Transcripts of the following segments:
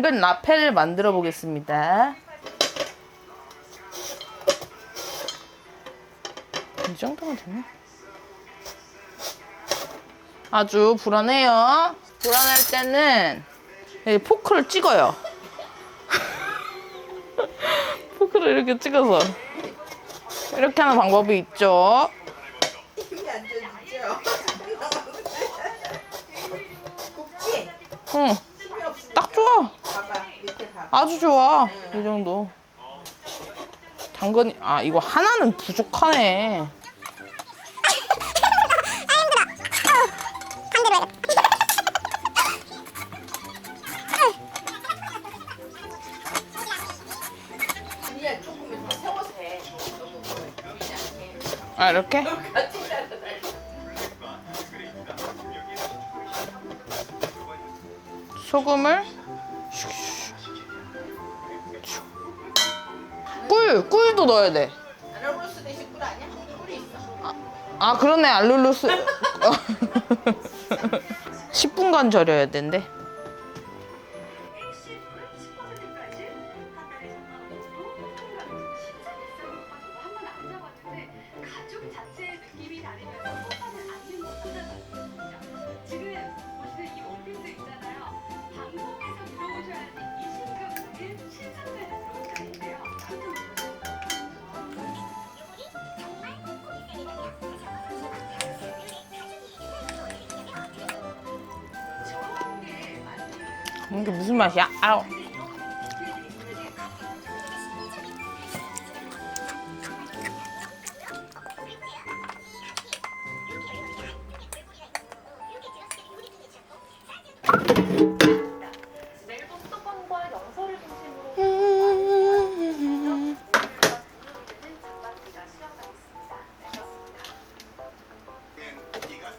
당근 라페를 만들어 보겠습니다. 이 정도면 되나? 아주 불안해요. 불안할 때는 이 포크를 찍어요. 포크를 이렇게 찍어서 이렇게 하는 방법이 있죠. 응, 힘이 없으니까 딱 좋아. 봐봐 밑에 봐 아주 좋아. 이 정도. 당근이 아 이거 하나는 부족하네. 아 이렇게? 소금을 꿀 꿀도 넣어야 돼. 아나브로스 대신 꿀 아니야? 꿀이 있어 아 그러네 알룰루스 10분간 절여야 된대.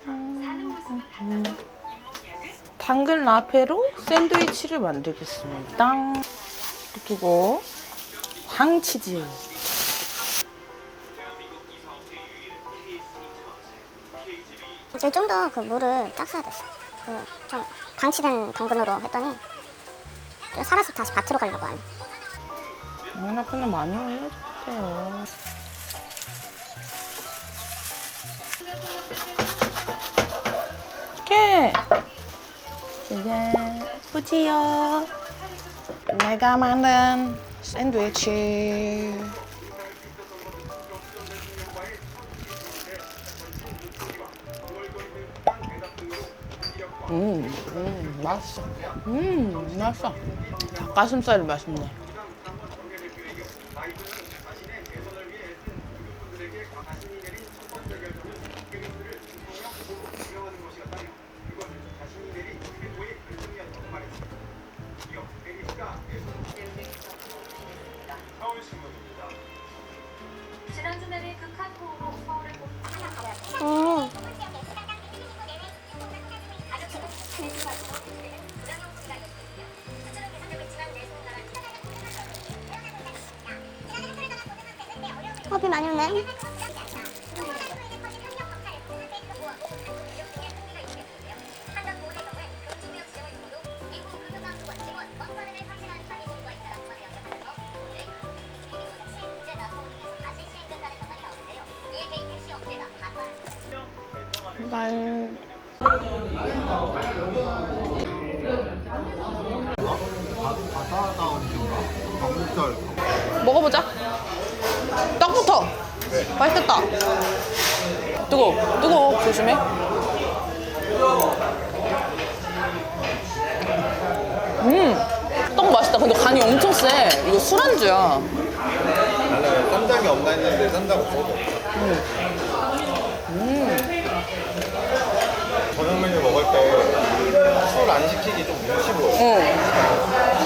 은 달라도 이목기약은 당근 라페로 샌드위치를 만들겠습니다. 두고 황치즈. 지금 좀더 그 물을 딱 써야 됐어. 그좀 방치된 당근으로 했더니 좀 살아서 다시 밭으로 가려고 하네. 라페는 많이 올려주세요. 이렇게 이제 보지요. 내가 만든 샌드위치. 음, 음, 맛있어. 음, 맛있어. 닭가슴살이 맛있네. 비 많이 오네. 말. 먹어보자. 떡부터. 맛있겠다. 뜨거, 뜨거. 조심해. 음, 떡 맛있다. 근데 간이 엄청 세. 이거 술안주야. 쌈장이 없나 했는데 쌈장 없어도 저녁 메뉴 먹을 때 시키기 좀 보여 응.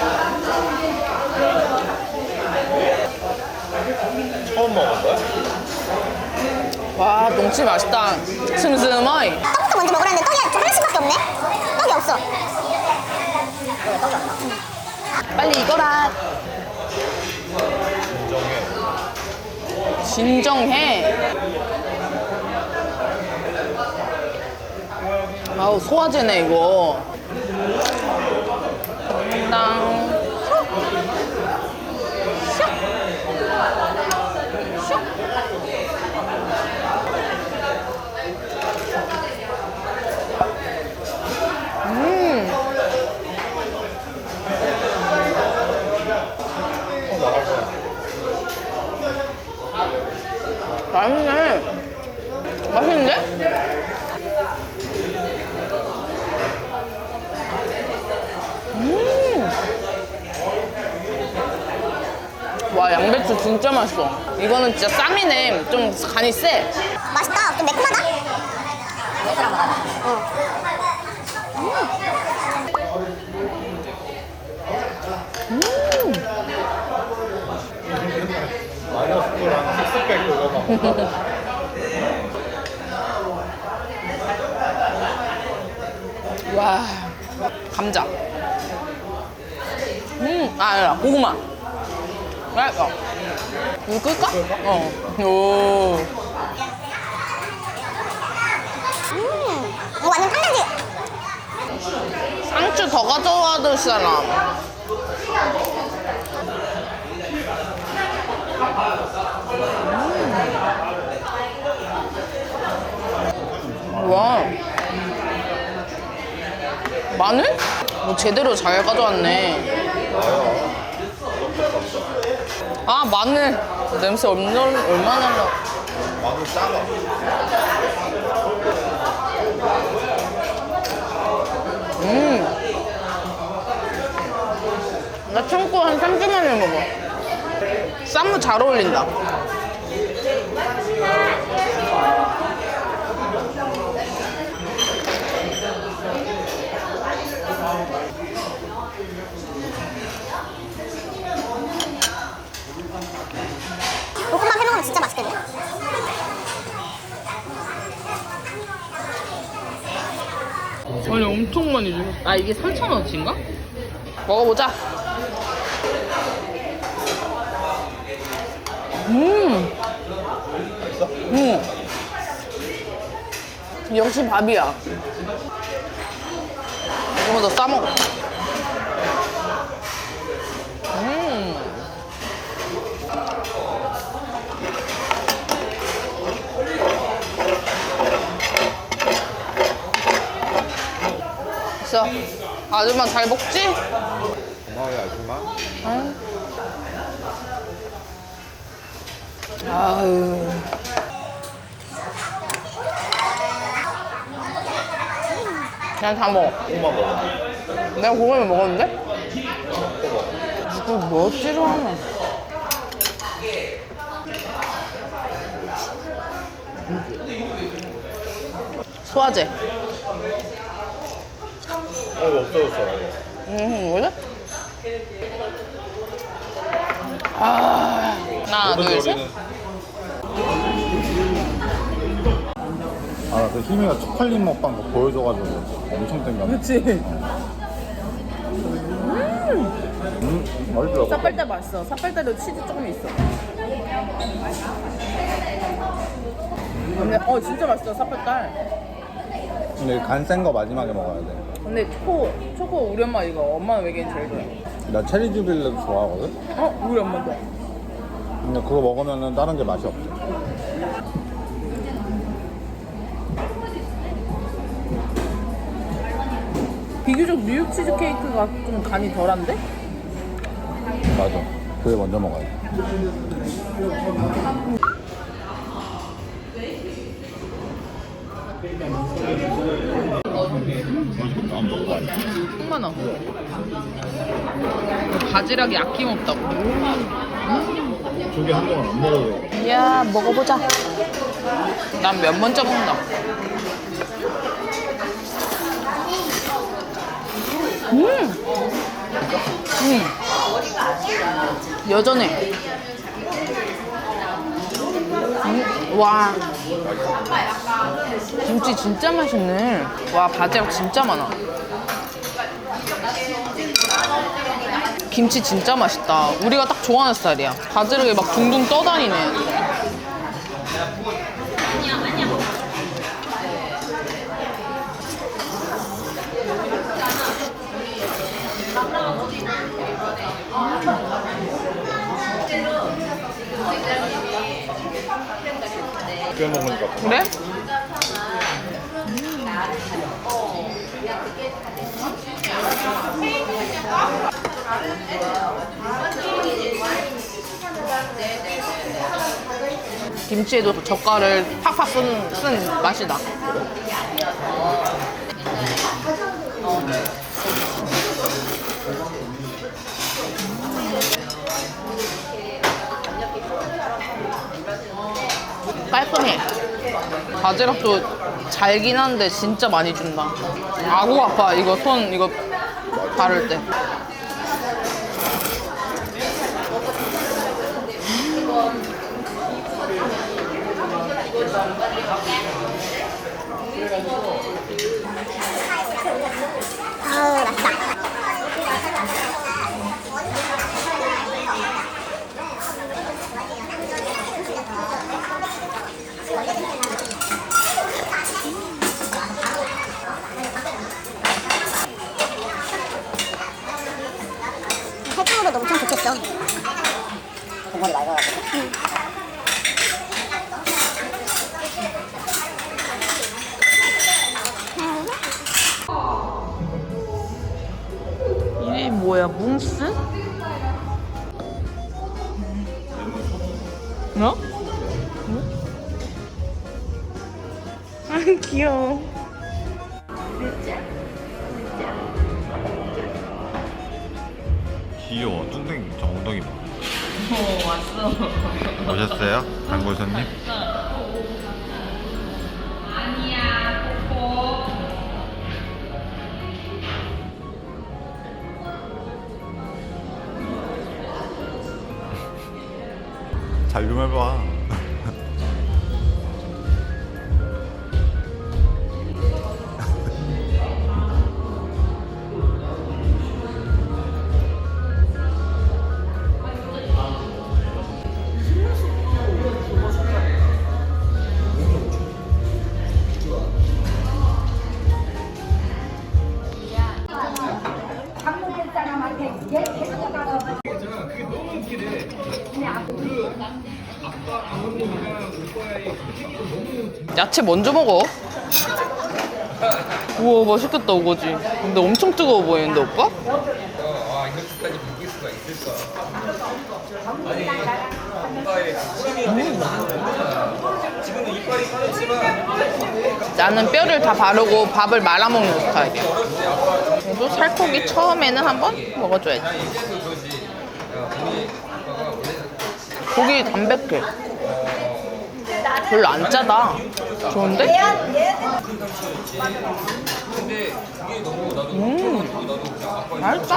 처음 먹은 거야? 와, 동치 맛있다. 슴슴하이. 떡부터 먼저 먹으라는데 떡이 좀 하나씩밖에 없네? 떡이 없어. 빨리 이거라. 진정해. 아우 소화제네 이거. 감사합니다. 음. 맛있네. 맛있는데? 음. 와, 양배추 진짜 맛있어. 이거는 진짜 쌈이네. 좀 간이 세. 맛있다. 좀 매콤하다. 마이너스랑 그거 막 와, 감자. 음, 아, 고구마. 맛있어. 이거 끌까? 어. 오. 음, 이거 완전 탕탕지. 상추 더 가져와줄 사람. 음. 와. 마늘? 뭐 제대로 잘 가져왔네. 아 마늘 냄새 얼마나 얼마나 나. 마늘 작아 나 참고 한 3주 만에 먹어. 쌈무 잘 어울린다. 볶음밥 해먹으면 진짜 맛있겠네. 아니 엄청 많이 주셨어. 아 이게 3,000원어치인가? 먹어보자. 음. 음. 역시 밥이야. 이거 더 싸먹어. 음. 있어. 아줌마 잘 먹지? 고마워요 아줌마 응. 아유. 그냥 다 먹어. 고마 먹어 내가 그거를 먹었는데? 누구 뭐 찌르하네. 소화제. 어 이거 없어졌어 음, 뭐지? 아, 하나, 둘, 셋. 요리는 아그 희미가 초콜릿 먹방 거 보여줘가지고 엄청 땡겼네 그치. 음 맛있더라고 sap발대 맛있어. sap발대도 치즈 조금 있어. 근데 어 진짜 맛있어 sap발달. 근데 간 센 거 마지막에 먹어야 돼. 근데 초코 초코 우리 엄마 이거 엄마는 외계인 제일 좋아해. 나 체리 주빌레도 좋아하거든. 어 우리 엄마도. 근데 그거 먹으면은 다른 게 맛이 없대. 비교적 뉴욕 치즈 케이크가 좀 간이 덜한데? 맞아. 그게 먼저 먹어야 돼. 어. 3만 원. 바지락이 아낌없다고. 저게 한동안 안 먹어도 돼. 야 먹어보자. 난 면 먼저 먹는다. 음. 음. 여전해. 음. 와. 김치 진짜 맛있네. 와 바지락 진짜 많아. 김치 진짜 맛있다. 우리가 딱 좋아하는 스타일이야. 바지락이 막 둥둥 떠다니네. 김치에도 젓갈을 팍팍 쓴, 쓴 맛이 나. 깔끔해. 바지락도 잘긴 한데 진짜 많이 준다. 아구 아파 이거 손 이거 바를 때. 아우 맛있다. 해장으로도 엄청 좋겠어. 국물이 맑아가지고. 뭐야 뭉스? 어? 아 귀여워. 귀여워 뚱땡이 저 엉덩이 봐어 왔어. 오셨어요? 단골 손님? 잘좀 해봐 야채 먼저 먹어. 우와 맛있겠다 우거지. 근데 엄청 뜨거워 보이는데 오빠? 나는 뼈를 다 바르고 밥을 말아 먹는 스타일이야. 그래도 살코기 처음에는 한번 먹어줘야지. 고기 담백해. 별로 안 짜다. 좋은데? 음, 맛있다.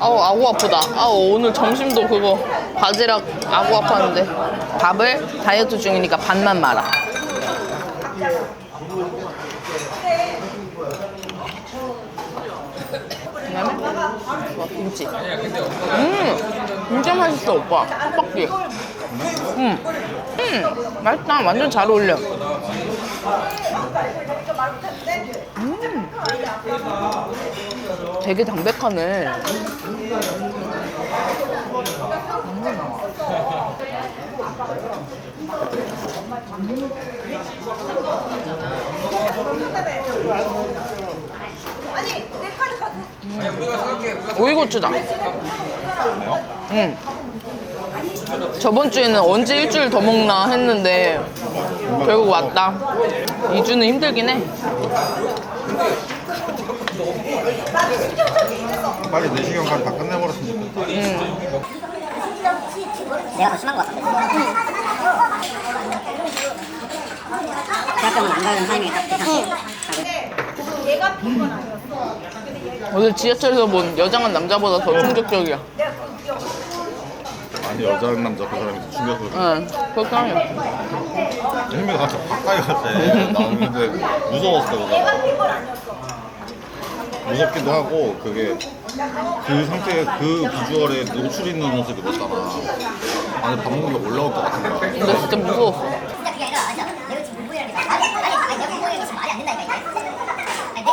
아우, 아구 아프다. 아우, 오늘 점심도 그거 바지락 아구 아팠는데. 밥을 다이어트 중이니까 반만 말아. 그다음에 와, 김치. 음, 진짜 맛있어, 오빠. 떡볶이. 음, 음, 맛있다. 완전 잘 어울려. 음, 되게 담백하네. 오이고추다. 응. 저번 주에는 언제 일주일 더 먹나 했는데 결국 왔다. 2주는 힘들긴 해. 빨리 4시간까지 다 끝내버렸으면 좋겠다 내가 더 심한 것 같은데. 대학병원 안 가는 타이밍이 딱 괜찮지. 오늘 지하철에서 본 여장한 남자보다 더 충격적이야. 아니 여자 남자 그 사람이 더 충격을 응, 그렇게 하면. 혜미가 같이 가까이 갔대 나는 근데 무서웠어 그거 무섭기도 하고 그게 그 상태에 그 비주얼에 노출 있는 옷을 입었잖아 아니 밥게 올라올 것 같은 거야 근데 진짜 무서웠어. 진짜 그게 아니라 아니야. 내가 지금 문보이라는 게 말이 아니 아니 내가 문보이라는 게 지금 말이 안 된다니까 이게. 아니 내,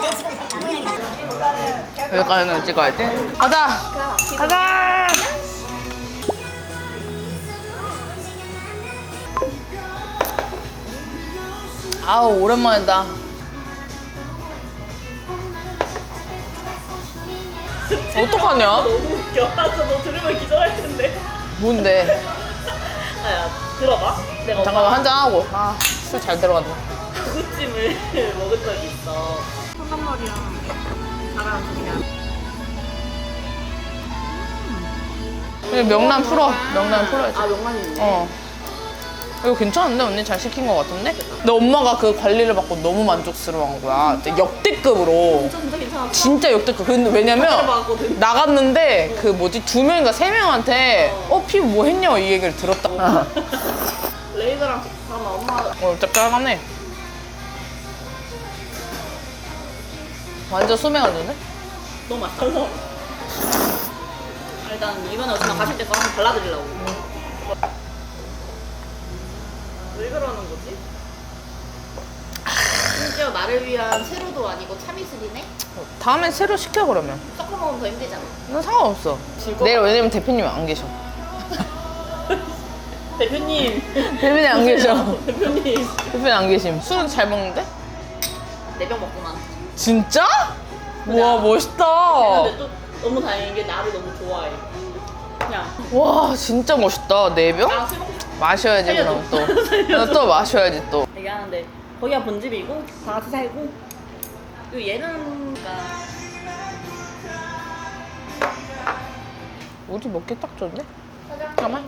내 지금 문보이라는 게 여기까지는 찍어야 돼. 가자! 가자! 아우 오랜만이다. 어떡하냐? 너무 웃겨. 아, 너 들으면 기절할 텐데. 뭔데? 아야, 들어봐. 내가 잠깐만 한잔 하고. 아 술 잘 들어간다. 구구찜을 먹은 적이 있어. 한간머리 그냥. 그래, 명란 풀어. 명란 풀어야지. 아, 명란이 있네. 어. 이거 괜찮은데 언니 잘 시킨 것 같은데? 근데 엄마가 그 관리를 받고 너무 만족스러운 거야. 진짜 역대급으로. 진짜 진짜 괜찮았어. 진짜 역대급. 근데 왜냐면 받았거든. 나갔는데 그 뭐지 두 명인가 세 명한테 어 피부 뭐 했냐 이 얘기를 들었다. 어, 레이저랑 잠깐만 엄마 짭짤하네. 완전 소매가는데? 너무 맛있어서. 일단 이번에 어쩌나 가실 때 그거 한번 발라드리려고. 왜 그러는 거지? 심지어 나를 위한 세로도 아니고 참이슬이네? 다음엔 새로 시켜 그러면. 섞어 먹으면 더 힘들잖아. 난 상관없어. 내일 왜냐면 대표님이 안 계셔. 대표님. 대표님 안 계셔. 대표님. 대표님 안 계심. 술은 잘 먹는데? 네 병 먹고만. 진짜? 와 멋있다. 근데 또 너무 다행인 게 나를 너무 좋아해. 그냥 와 진짜 멋있다. 네 병? 나술 싶어. 마셔야지 그럼 또. 나 또 마셔야지 또. 얘기하는데 거기가 본집이고 다 같이 살고 그리고 얘는 그러니까 우리 먹기 딱 좋네. 잠깐만.